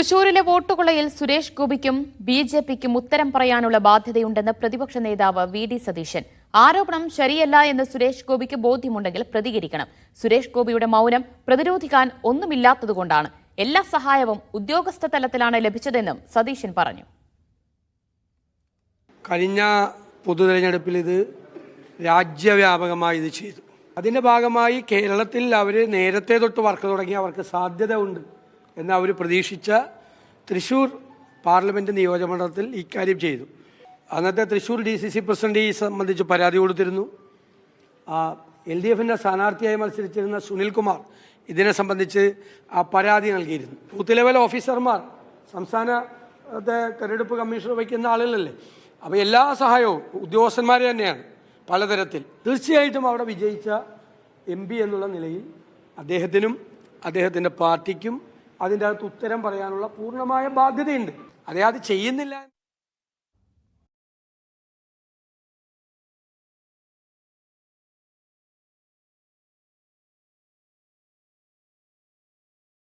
തൃശൂരിലെ വോട്ടുകൊള്ളയിൽ സുരേഷ് ഗോപിക്കും ബി ജെ പിക്കും ഉത്തരം പറയാനുള്ള ബാധ്യതയുണ്ടെന്ന് പ്രതിപക്ഷ നേതാവ് വി ഡി സതീശൻ. ആരോപണം ശരിയല്ല എന്ന് സുരേഷ് ഗോപിക്ക് ബോധ്യമുണ്ടെങ്കിൽ പ്രതികരിക്കണം. സുരേഷ് ഗോപിയുടെ മൗനം പ്രതിരോധിക്കാൻ ഒന്നുമില്ലാത്തതുകൊണ്ടാണ് എല്ലാ സഹായവും ഉദ്യോഗസ്ഥ തലത്തിലാണ് ലഭിച്ചതെന്നും സതീശൻ പറഞ്ഞു. കഴിഞ്ഞ പൊതു തെരഞ്ഞെടുപ്പിൽ ഇത് രാജ്യവ്യാപകമായി ഇത് ചെയ്തു. അതിന്റെ ഭാഗമായി കേരളത്തിൽ അവർ നേരത്തെ തൊട്ട് വർക്ക് തുടങ്ങി അവർക്ക് സാധ്യത ഉണ്ട്. എന്ന് അവർ പ്രതീക്ഷിച്ച തൃശ്ശൂർ പാർലമെന്റ് നിയോജകമണ്ഡലത്തിൽ ഇക്കാര്യം ചെയ്തു. അന്നത്തെ Thrissur D C C president ഈ സംബന്ധിച്ച് പരാതി കൊടുത്തിരുന്നു. എൽ ഡി എഫിന്റെ സ്ഥാനാർത്ഥിയായി മത്സരിച്ചിരുന്ന സുനിൽകുമാർ ഇതിനെ സംബന്ധിച്ച് ആ പരാതി നൽകിയിരുന്നു. ബൂത്ത് ലെവൽ ഓഫീസർമാർ സംസ്ഥാനത്തെ തെരഞ്ഞെടുപ്പ് കമ്മീഷണർ വയ്ക്കുന്ന ആളുകളല്ലേ? അപ്പോൾ എല്ലാ സഹായവും ഉദ്യോഗസ്ഥന്മാർ തന്നെയാണ് പലതരത്തിൽ. തീർച്ചയായിട്ടും അവിടെ വിജയിച്ച എം എന്നുള്ള നിലയിൽ അദ്ദേഹത്തിനും അദ്ദേഹത്തിന്റെ പാർട്ടിക്കും അതിന്റെ അകത്ത് ഉത്തരം പറയാനുള്ള പൂർണമായ ബാധ്യതയുണ്ട്. അതേ അത് ചെയ്യുന്നില്ല.